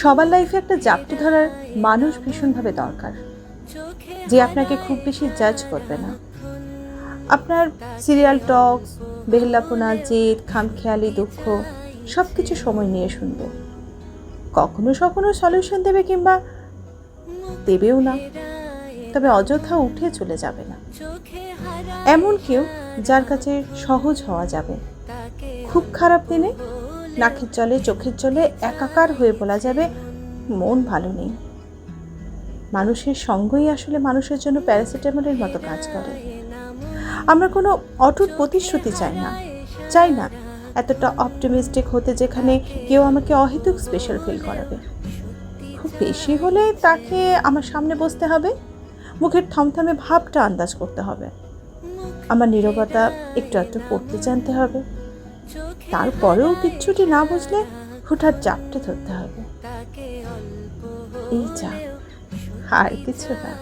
সবার লাইফে একটা জাপটে ধরার মানুষ ভীষণভাবে দরকার, যে আপনাকে খুব বেশি জাজ করবে না। আপনার সিরিয়াল টক্স বেহলাপনা জেদ, খামখেয়ালি, দুঃখ সব কিছু সময় নিয়ে শুনবে। কখনো কখনো সলিউশন দেবে কিংবা দেবেও না। তবে অযথা উঠে চলে যাবে না। এমন কেউ যার কাছে সহজ হওয়া যাবে। খুব খারাপ দিনে নাকের জলে চোখের জলে একাকার হয়ে বলা যাবে মন ভালো নেই। মানুষের সঙ্গই আসলে মানুষের জন্য প্যারাসিটামলের মতো কাজ করে। আমরা কোনো অটুট প্রতিশ্রুতি চাই না। চাই না এতটা অপটিমিস্টিক হতে যেখানে কেউ আমাকে অহেতুক স্পেশাল ফিল করাবে। খুব বেশি হলে তাকে আমার সামনে বসতে হবে। মুখের থমথমে ভাবটা আন্দাজ করতে হবে। আমার নীরবতা একটু একটু পড়তে জানতে হবে। তারপরেও কিচ্ছুটি না বুঝলে হুঠাৎ চাপটা ধরতে হবে। এই চাপ আর কিছু না।